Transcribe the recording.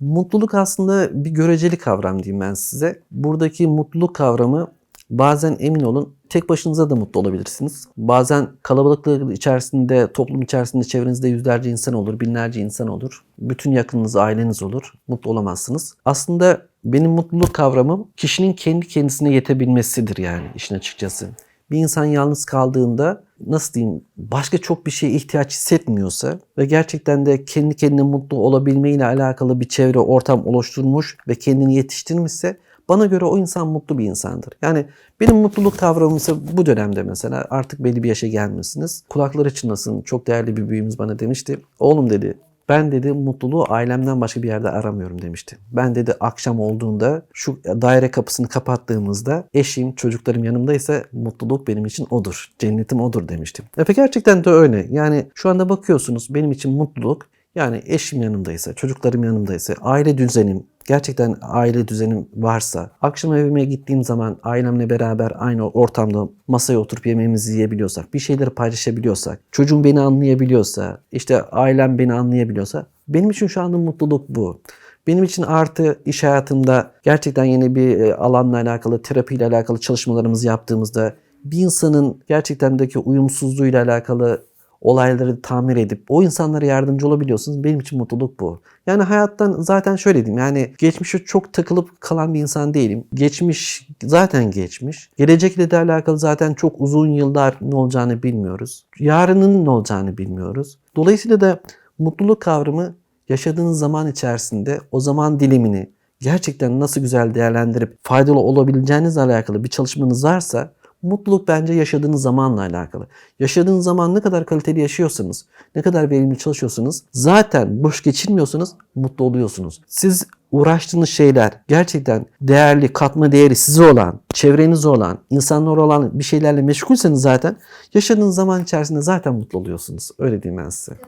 Mutluluk aslında bir göreceli kavram diyeyim ben size. Buradaki mutluluk kavramı bazen emin olun tek başınıza da mutlu olabilirsiniz. Bazen kalabalıklar içerisinde, toplum içerisinde çevrenizde yüzlerce insan olur, binlerce insan olur. Bütün yakınınız, aileniz olur. Mutlu olamazsınız. Aslında benim mutluluk kavramım kişinin kendi kendisine yetebilmesidir yani işin açıkçası. Bir insan yalnız kaldığında nasıl diyeyim başka çok bir şeye ihtiyaç hissetmiyorsa ve gerçekten de kendi kendine mutlu olabilme ile alakalı bir çevre ortam oluşturmuş ve kendini yetiştirmişse bana göre o insan mutlu bir insandır. Yani benim mutluluk kavramım ise bu dönemde mesela artık belli bir yaşa gelmişsiniz. Kulakları çınlasın çok değerli bir büyüğümüz bana demişti. Oğlum dedi ben dedi mutluluğu ailemden başka bir yerde aramıyorum demişti. Ben dedi akşam olduğunda şu daire kapısını kapattığımızda eşim, çocuklarım yanımdaysa mutluluk benim için odur. Cennetim odur demiştim. E peki gerçekten de öyle. Yani şu anda bakıyorsunuz benim için mutluluk yani eşim yanımdaysa, çocuklarım yanımdaysa, aile düzenim, gerçekten aile düzenim varsa, akşam evime gittiğim zaman ailemle beraber aynı ortamda masaya oturup yemeğimizi yiyebiliyorsak, bir şeyleri paylaşabiliyorsak, çocuğum beni anlayabiliyorsa, işte ailem beni anlayabiliyorsa, benim için şu anda mutluluk bu. Benim için artı iş hayatında gerçekten yeni bir e, alanla alakalı, terapiyle alakalı çalışmalarımızı yaptığımızda bir insanın gerçekten de ki uyumsuzluğuyla alakalı olayları tamir edip o insanlara yardımcı olabiliyorsunuz. Benim için mutluluk bu. Yani hayattan zaten şöyle diyeyim yani geçmişe çok takılıp kalan bir insan değilim. Geçmiş zaten geçmiş. Gelecekle de alakalı zaten çok uzun yıllar ne olacağını bilmiyoruz. Yarının ne olacağını bilmiyoruz. Dolayısıyla da mutluluk kavramı yaşadığınız zaman içerisinde o zaman dilimini gerçekten nasıl güzel değerlendirip faydalı olabileceğinizle alakalı bir çalışmanız varsa Mutluluk bence yaşadığınız zamanla alakalı. Yaşadığınız zaman ne kadar kaliteli yaşıyorsanız, ne kadar verimli çalışıyorsanız zaten boş geçirmiyorsanız mutlu oluyorsunuz. Siz uğraştığınız şeyler gerçekten değerli, katma değeri size olan, çevrenize olan, insanlar olan bir şeylerle meşgulseniz zaten yaşadığınız zaman içerisinde zaten mutlu oluyorsunuz. Öyle diyeyim ben size.